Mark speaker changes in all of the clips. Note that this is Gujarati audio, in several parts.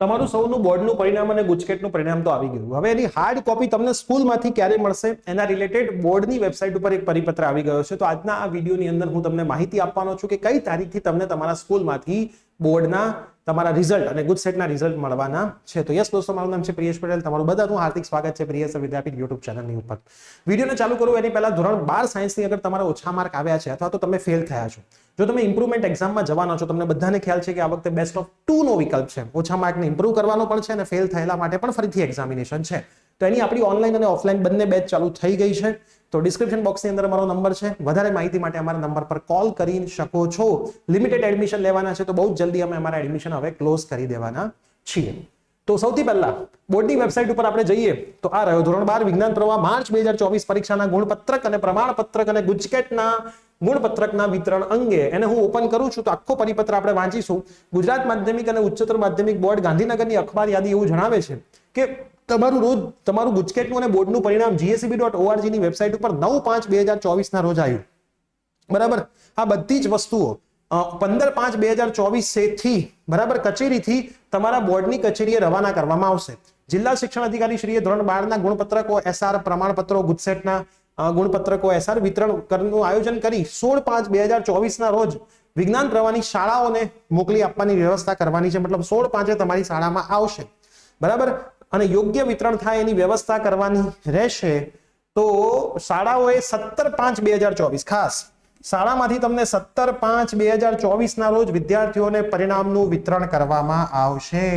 Speaker 1: તમારું સૌનું બોર્ડનું પરિણામ અને ગુજકેટનું પરિણામ તો આવી ગયું. હવે એની હાર્ડ કોપી તમને સ્કૂલમાંથી ક્યારે મળશે એના રિલેટેડ બોર્ડની વેબસાઇટ ઉપર એક પરિપત્ર આવી ગયો છે. તો આજના આ વિડીયોની અંદર હું તમને માહિતી આપવાનો છું કે કઈ તારીખથી તમને તમારા સ્કૂલમાંથી બોર્ડના તમારા રિઝલ્ટ અને ગુજસેટના રિઝલ્ટ મળવાના છે. તો યસ દોસ્તો, મારું નામ છે પ્રિયેશ પટેલ. તમારું બધાનું હાર્દિક સ્વાગત છે પ્રિયેશ વિદ્યાપીઠ યુટ્યુબ ચેનલની ઉપર. વિડીયોને ચાલુ કરું એની પહેલા ધોરણ બાર સાયન્સની અગર તમારા ઓછા માર્ક આવ્યા છે અથવા તો તમે ફેલ થયા છો. જો તમે ઇમ્પ્રુવમેન્ટ એક્ઝામમાં જવાના છો, તમને બધાને ખ્યાલ છે કે આ વખતે બેસ્ટ ઓફ ટુ નો વિકલ્પ છે. ઓછા માર્કને ઇમ્પ્રુવ કરવાનો પણ છે અને ફેલ થયેલા માટે પણ ફરીથી એક્ઝામિનેશન છે. તો એની આપણી ઓનલાઈન અને ઓફલાઈન બંને બેચ ચાલુ થઈ ગઈ છે. તો ડિસ્ક્રિપ્શન બોક્સની અંદર મારો નંબર છે. વધારે માહિતી માટે અમારા નંબર પર કોલ કરી શકો છો. લિમિટેડ એડમિશન લેવાના છે, તો બહુ જ જલ્દી અમે અમારા એડમિશન હવે ક્લોઝ કરી દેવાના છીએ. તો સૌથી પહેલા બોર્ડની વેબસાઇટ ઉપર આપણે જઈએ. તો આ રહ્યો ધોરણ બાર, વિજ્ઞાન પ્રવાહ, માર્ચ બે હજાર ચોવીસ પરીક્ષાના ગુણપત્રક અને પ્રમાણપત્રક અને ગુજકેટના ગુણપત્રકના વિતરણ અંગે. એને હું ઓપન કરું છું, તો આખો પરિપત્ર આપણે વાંચીશું. ગુજરાત માધ્યમિક અને ઉચ્ચતર માધ્યમિક બોર્ડ ગાંધીનગરની અખબાર યાદી એવું જણાવે છે કે તમારું રોજ તમારું ગુજકેટનું અને બોર્ડનું પરિણામ જીએસસીબી ડોટ ઓઆરજીની વેબસાઇટ ઉપર નવ પાંચ બે હજાર ચોવીસના રોજ આવ્યું. બરાબર? આ બધી જ વસ્તુઓ પંદર પાંચ બે હજાર ચોવીસથી, બરાબર, કચેરીથી તમારા બોર્ડની કચેરીએ રવાના કરવામાં આવશે. જિલ્લા શિક્ષણ અધિકારી શ્રીએ ધોરણ બારના ગુણપત્રકો એસઆર પ્રમાણપત્રો, ગુજસેટના ગુણપત્રકો એસઆર વિતરણ કરવાનું આયોજન કરી સોળ પાંચ બે હજાર ચોવીસના રોજ વિજ્ઞાન પ્રવાહની શાળાઓને મોકલી આપવાની વ્યવસ્થા કરવાની છે. મતલબ સોળ પાંચે તમારી શાળામાં આવશે. બરાબર? અને યોગ્ય વિતરણ થાય એની વ્યવસ્થા કરવાની રહેશે, તો શાળાઓએ સત્તર પાંચ બે હજાર ચોવીસ. ખાસ, શાળામાંથી તમને સત્તર પાંચ બે હજાર ચોવીસના રોજ વિદ્યાર્થીઓને પરિણામનું વિતરણ કરવામાં આવશે.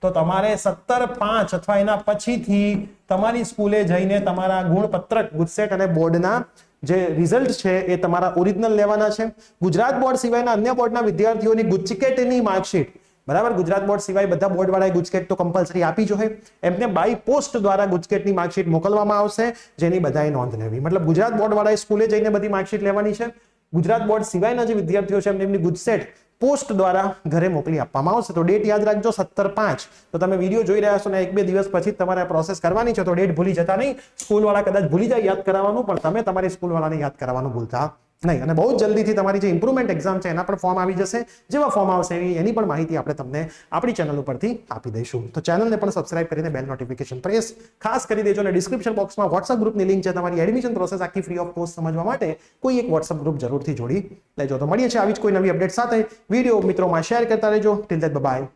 Speaker 1: તો તમારે સત્તર પાંચ અથવા એના પછીથી તમારી સ્કૂલે જઈને તમારા ગુણપત્રક ગુજસેટ અને બોર્ડના જે રિઝલ્ટ છે એ તમારા ઓરિજિનલ લેવાના છે. ગુજરાત બોર્ડ સિવાયના અન્ય બોર્ડના વિદ્યાર્થીઓની ગુચકેટની માર્કશીટ બરાબર? ગુજરાત બોર્ડ સિવાય બધા બોર્ડ વાળાએ ગુજકેટ તો કમ્પલસરી આપી જોઈએ એમને બાય પોસ્ટ દ્વારા ગુજકેટની માર્કશીટ મોકલવામાં આવશે, જેની બધાએ નોંધ લેવી. મતલબ ગુજરાત બોર્ડ વાળાએ સ્કૂલે જઈને બધી માર્કશીટ લેવાની છે. ગુજરાત બોર્ડ સિવાયના જે વિદ્યાર્થીઓ છે, એમને એમની ગુજસેટ પોસ્ટ દ્વારા ઘરે મોકલી આપવામાં આવશે. તો ડેટ યાદ રાખજો, સત્તર પાંચ. તો તમે વીડિયો જોઈ રહ્યા છો ને, એક બે દિવસ પછી તમારે તમારે પ્રોસેસ કરવાની છે. તો ડેટ ભૂલી જતા નહીં. સ્કૂલવાળા કદાચ ભૂલી જાય યાદ કરાવવાનું, પણ તમે તમારી સ્કૂલવાળાને યાદ કરાવવાનું ભૂલતા નહીં, અને બહુ જ જલ્દીથી તમારી જે ઇમ્પ્રુવમેન્ટ એક્ઝામ છે, એના પણ ફોર્મ આવી જશે. જેવા ફોર્મ આવશે એની પણ માહિતી આપણે તમને આપણી ચેનલ ઉપરથી આપી દઈશું. તો ચેનલને પણ સબસ્ક્રાઇબ કરીને બેલ નોટિફિકેશન પ્રેસ ખાસ કરી દેજો અને ડિસ્ક્રિપ્શન બોક્સમાં વોટ્સઅપ ગ્રુપની લિંક છે તમારી એડમિશન પ્રોસેસ આખી ફ્રી ઓફ કોસ્ટ સમજવા માટે કોઈ એક વોટ્સઅપ ગ્રુપ જરૂરથી જોડી લેજો. તો મળીએ છીએ આવી જ કોઈ નવી અપડેટ સાથે. વીડિયો મિત્રોમાં શેર કરતા રહેજો. Till that bye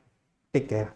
Speaker 1: take care